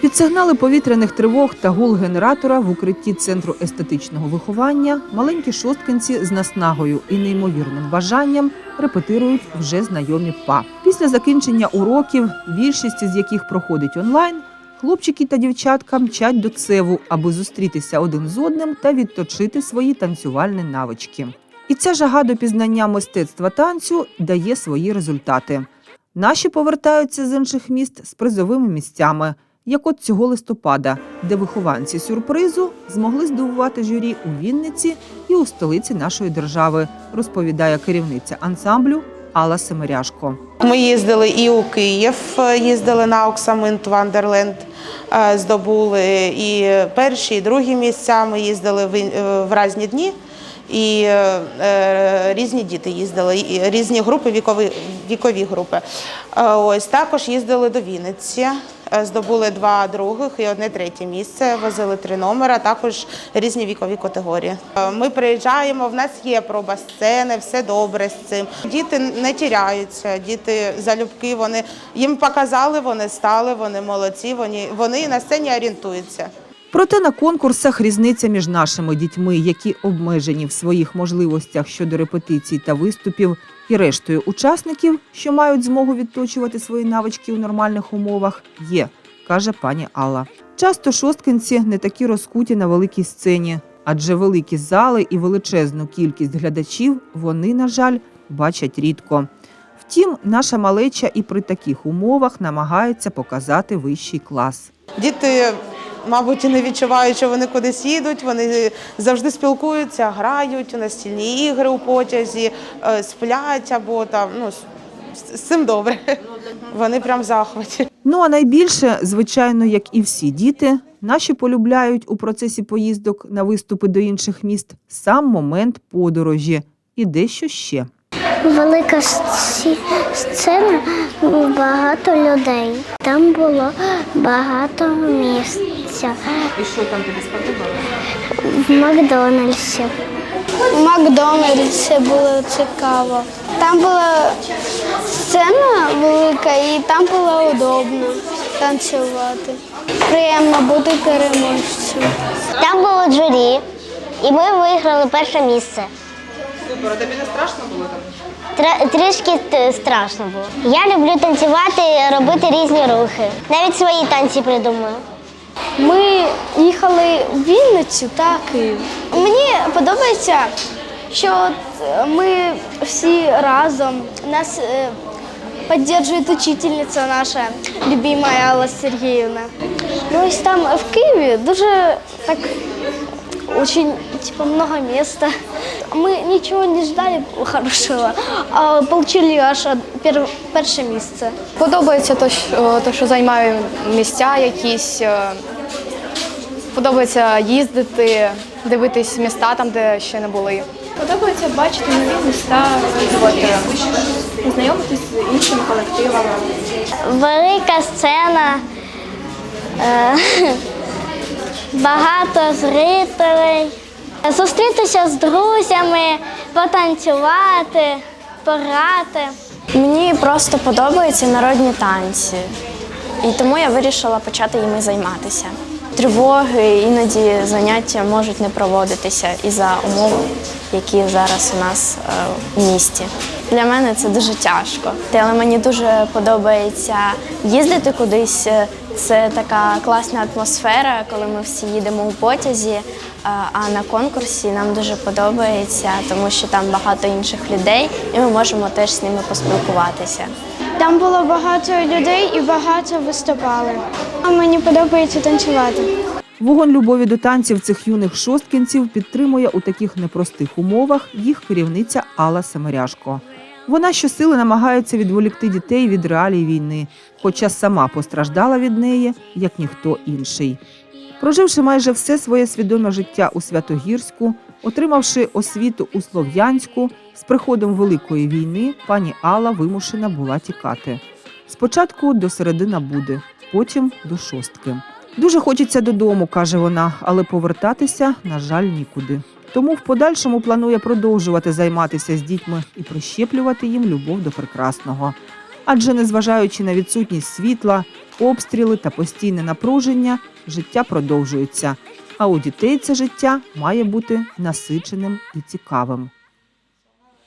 Під сигнали повітряних тривог та гул генератора в укритті центру естетичного виховання маленькі шосткинці з наснагою і неймовірним бажанням репетирують вже знайомі па. Після закінчення уроків, більшість з яких проходить онлайн, хлопчики та дівчатка мчать до цеву, аби зустрітися один з одним та відточити свої танцювальні навички. І ця жага до пізнання мистецтва танцю дає свої результати. Наші повертаються з інших міст з призовими місцями, як от цього листопада, де вихованці сюрпризу змогли здивувати журі у Вінниці і у столиці нашої держави, розповідає керівниця ансамблю Алла Семеряшко. Ми їздили і у Київ, е, їздили на Оксаминт Вандерленд, е, здобули і перші, і другі місця. Ми їздили в, е, різні дні. І е, різні діти їздили, і різні групи, вікові, вікові групи. Е, ось також їздили до Вінниці, здобули два других і одне третє місце. Возили три номера, також різні вікові категорії. Е, Ми приїжджаємо, в нас є проба сцени, все добре з цим. Діти не тіряються, діти залюбки, вони їм показали, вони стали, вони молодці, вони, вони на сцені орієнтуються. Проте на конкурсах різниця між нашими дітьми, які обмежені в своїх можливостях щодо репетицій та виступів, і рештою учасників, що мають змогу відточувати свої навички у нормальних умовах, є, каже пані Алла. Часто шосткинці не такі розкуті на великій сцені, адже великі зали і величезну кількість глядачів вони, на жаль, бачать рідко. Втім, наша малеча і при таких умовах намагається показати вищий клас. Діти, мабуть, і не відчувають, що вони кудись їдуть. Вони завжди спілкуються, грають у настільні ігри у потязі, е, сплять або там ну з- з цим добре. Вони прям в захваті. Ну а найбільше, звичайно, як і всі діти, наші полюбляють у процесі поїздок на виступи до інших міст сам момент подорожі і дещо ще. Велика сцена, багато людей. Там було багато місця. І що там тобі сподобалося? В Макдональдсі. В Макдональдсі було цікаво. Там була сцена велика і там було удобно танцювати. Приємно бути переможцем. Там було журі, і ми виграли перше місце. Супер, а тобі не страшно було там? Трішки страшно було. Я люблю танцювати, робити різні рухи. Навіть свої танці придумую. Ми їхали в Вінницю та Київ. Мені подобається, що от е, ми всі разом нас е, підтримує учительниця наша любима Алла Сергіївна. Ну ось там в Києві дуже так очень типа много места. Мы ничего не ждали хорошего, а получили аж пер- перше місце. Подобається те, що, то, що займаю місця якісь. Подобається їздити, дивитись міста там, де ще не були. Подобається бачити нові міста, знайомитись з іншими колективами. Велика сцена, е, багато зрителей. Зустрітися з друзями, потанцювати, пограти. Мені просто подобаються народні танці, і тому я вирішила почати їми займатися. Тривоги, іноді заняття можуть не проводитися із-за умов, які зараз у нас е, в місті. Для мене це дуже тяжко. Але мені дуже подобається їздити кудись. Це така класна атмосфера, коли ми всі їдемо у потязі. Е, А на конкурсі нам дуже подобається, тому що там багато інших людей, і ми можемо теж з ними поспілкуватися. Там було багато людей і багато виступали. Мені подобається танцювати. Вогонь любові до танців цих юних шосткінців підтримує у таких непростих умовах їх керівниця Алла Семеряшко. Вона щосили намагається відволікти дітей від реалій війни, хоча сама постраждала від неї, як ніхто інший. Проживши майже все своє свідоме життя у Святогірську, отримавши освіту у Слов'янську, з приходом Великої війни пані Алла вимушена була тікати. Спочатку до середина буде, потім до шостки. Дуже хочеться додому, каже вона, але повертатися, на жаль, нікуди. Тому в подальшому планує продовжувати займатися з дітьми і прищеплювати їм любов до прекрасного. Адже незважаючи на відсутність світла, обстріли та постійне напруження, життя продовжується. А у дітей це життя має бути насиченим і цікавим.